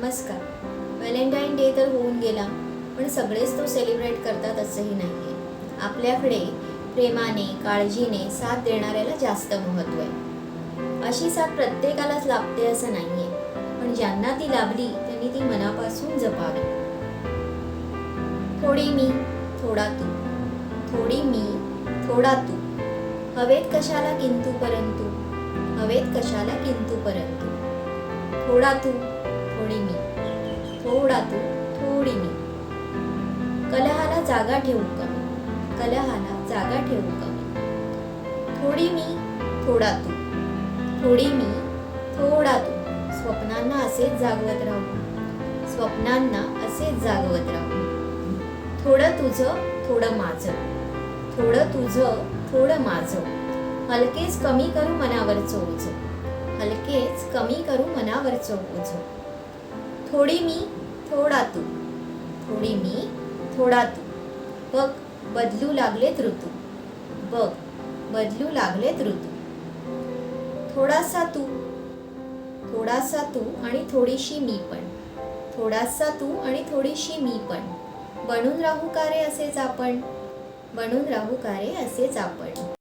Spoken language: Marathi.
नमस्कार. व्हॅलेंटाईन डे तर होऊन गेला पण सगळेच तो सेलिब्रेट करतात असंही नाही आहे आपल्याकडे प्रेमाने काळजीने साथ देणाऱ्याला जास्त महत्त्व आहे. अशी साथ प्रत्येकालाच लाभते असं नाही आहे पण ज्यांना ती लाभली त्यांनी ती मनापासून जपावी. थोडी मी थोडा तू. थोडी मी थोडा तू. हवेत कशाला किंतू परंतु? हवेत कशाला किंतू परंतु? थोडा तू. थोडी मी. थोडा तू थोडी मी. कलहाला जागा ठेवू कमी कलहाला जागा ठेवू कमी थोडी मी थोडा तू. थोडी मी थोडा तू. स्वप्नांना असेच जागवत राहू. स्वप्नांना असेच जागवत राहू. थोडं तुझं थोडं माझं. थोडं तुझं थोडं माझं. हलकेच कमी करू मनावरचं ओझं. हलकेच कमी करू मनावरचं ओझं. थोडी मी थोडा तू. थोडी मी थोडा तू. बघ बदलू लागलेत ऋतू. बघ बदलू लागलेत ऋतू. थोडासा तू. थोडासा तू आणि थोडीशी मी पण. थोडासा तू आणि थोडीशी मी पण. बनून राहू का रे असेच आपण? बनून राहू का रे असेच आपण?